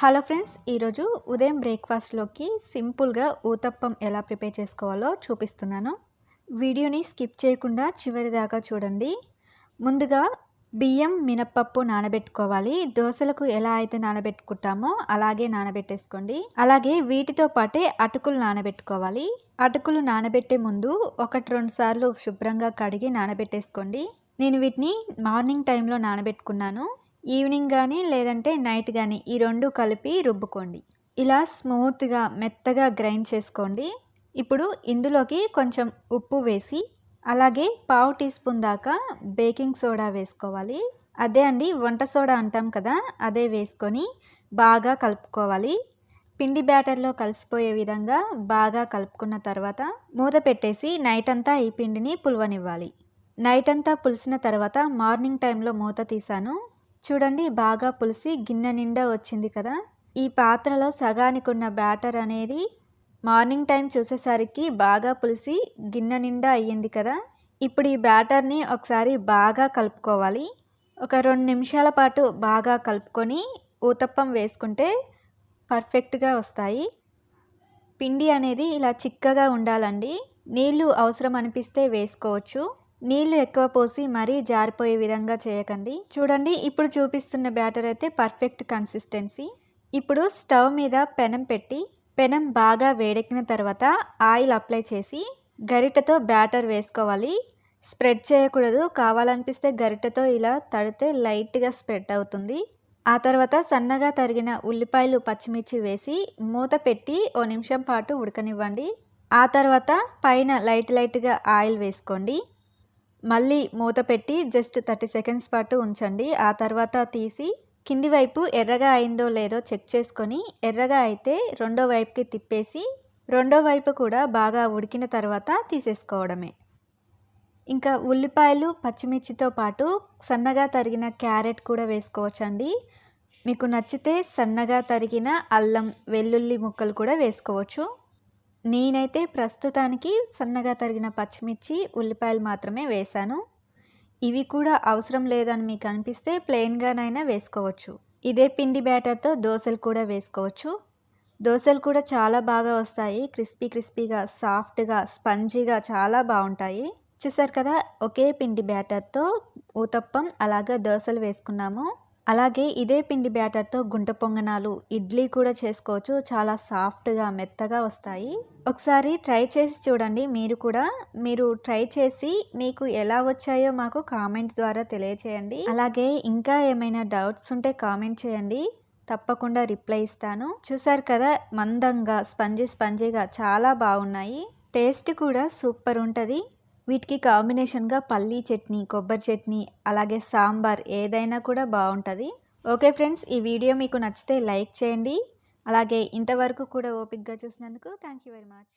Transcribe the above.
Hello friends ఈరోజు ఉదయం బ్రేక్ఫాస్ట్లోకి సింపుల్గా ఊతప్పం ఎలా ప్రిపేర్ చేసుకోవాలో చూపిస్తున్నాను. వీడియోని స్కిప్ చేయకుండా చివరి దాకా చూడండి. ముందుగా బియ్యం మినప్పప్పు నానబెట్టుకోవాలి. దోశలకు ఎలా అయితే నానబెట్టుకుంటామో అలాగే నానబెట్టేసుకోండి. అలాగే వీటితో పాటే అటుకులు నానబెట్టుకోవాలి. అటుకులు నానబెట్టే ముందు ఒకటి రెండు సార్లు శుభ్రంగా కడిగి నానబెట్టేసుకోండి. నేను వీటిని మార్నింగ్ టైంలో నానబెట్టుకున్నాను. ఈవినింగ్ కానీ లేదంటే నైట్ కానీ ఈ రెండు కలిపి రుబ్బుకోండి. ఇలా స్మూత్గా మెత్తగా గ్రైండ్ చేసుకోండి. ఇప్పుడు ఇందులోకి కొంచెం ఉప్పు వేసి అలాగే పావు టీ స్పూన్ దాకా బేకింగ్ సోడా వేసుకోవాలి. అదే అండి వంట సోడా అంటాం కదా అదే వేసుకొని బాగా కలుపుకోవాలి. పిండి బ్యాటర్లో కలిసిపోయే విధంగా బాగా కలుపుకున్న తర్వాత మూత పెట్టేసి నైట్ అంతా ఈ పిండిని పులవనివ్వాలి. నైట్ అంతా పులిసిన తర్వాత మార్నింగ్ టైంలో మూత తీసాను. చూడండి బాగా పులిసి గిన్నె నిండా వచ్చింది కదా. ఈ పాత్రలో సగానికి ఉన్న బ్యాటర్ అనేది మార్నింగ్ టైం చూసేసరికి బాగా పులిసి గిన్నె నిండా అయ్యింది కదా. ఇప్పుడు ఈ బ్యాటర్ని ఒకసారి బాగా కలుపుకోవాలి. ఒక రెండు నిమిషాల పాటు బాగా కలుపుకొని ఊతప్పం వేసుకుంటే పర్ఫెక్ట్గా వస్తాయి. పిండి అనేది ఇలా చిక్కగా ఉండాలండి. నీళ్ళు అవసరం అనిపిస్తే వేసుకోవచ్చు. నీళ్ళు ఎక్కువ పోసి మరీ జారిపోయే విధంగా చేయకండి. చూడండి ఇప్పుడు చూపిస్తున్న బ్యాటర్ అయితే పర్ఫెక్ట్ కన్సిస్టెన్సీ. ఇప్పుడు స్టవ్ మీద పెనం పెట్టి పెనం బాగా వేడెక్కిన తర్వాత ఆయిల్ అప్లై చేసి గరిటతో బ్యాటర్ వేసుకోవాలి. స్ప్రెడ్ చేయకూడదు కావాలనిపిస్తే గరిటతో ఇలా తడితే లైట్గా స్ప్రెడ్ అవుతుంది. ఆ తర్వాత సన్నగా తరిగిన ఉల్లిపాయలు పచ్చిమిర్చి వేసి మూత పెట్టి ఓ నిమిషం పాటు ఉడకనివ్వండి. ఆ తర్వాత పైన లైట్ లైట్గా ఆయిల్ వేసుకోండి. మళ్ళీ మూత పెట్టి జస్ట్ థర్టీ సెకండ్స్ పాటు ఉంచండి. ఆ తర్వాత తీసి కింది వైపు ఎర్రగా అయిందో లేదో చెక్ చేసుకొని ఎర్రగా అయితే రెండో వైపుకి తిప్పేసి రెండో వైపు కూడా బాగా ఉడికిన తర్వాత తీసేసుకోవడమే. ఇంకా ఉల్లిపాయలు పచ్చిమిర్చితో పాటు సన్నగా తరిగిన క్యారెట్ కూడా వేసుకోవచ్చండి. మీకు నచ్చితే సన్నగా తరిగిన అల్లం వెల్లుల్లి ముక్కలు కూడా వేసుకోవచ్చు. నేనైతే ప్రస్తుతానికి సన్నగా తరిగిన పచ్చిమిర్చి ఉల్లిపాయలు మాత్రమే వేశాను. ఇవి కూడా అవసరం లేదని మీకు అనిపిస్తే ప్లెయిన్గానైనా వేసుకోవచ్చు. ఇదే పిండి బ్యాటర్తో దోశలు కూడా వేసుకోవచ్చు. దోశలు కూడా చాలా బాగా వస్తాయి. క్రిస్పీ క్రిస్పీగా సాఫ్ట్గా స్పంజీగా చాలా బాగుంటాయి. చూసారు కదా ఒకే పిండి బ్యాటర్తో ఊతప్పం అలాగే దోశలు వేసుకున్నాము. అలాగే ఇదే పిండి బ్యాటర్తో గుంట పొంగనాలు ఇడ్లీ కూడా చేసుకోవచ్చు. చాలా సాఫ్ట్గా మెత్తగా వస్తాయి. ఒకసారి ట్రై చేసి చూడండి. మీరు కూడా మీరు ట్రై చేసి మీకు ఎలా వచ్చాయో మాకు కామెంట్ ద్వారా తెలియచేయండి. అలాగే ఇంకా ఏమైనా డౌట్స్ ఉంటే కామెంట్ చేయండి. తప్పకుండా రిప్లై ఇస్తాను. చూసారు కదా మందంగా స్పంజీ స్పంజీగా చాలా బాగున్నాయి. టేస్ట్ కూడా సూపర్ ఉంటుంది. వీటికి కాంబినేషన్గా పల్లీ చట్నీ కొబ్బరి చట్నీ అలాగే సాంబార్ ఏదైనా కూడా బాగుంటుంది ఓకే ఫ్రెండ్స్ ఈ వీడియో మీకు నచ్చితే లైక్ చేయండి. అలాగే ఇంతవరకు కూడా ఓపిక్గా చూసినందుకు థ్యాంక్ యూ వెరీ మచ్.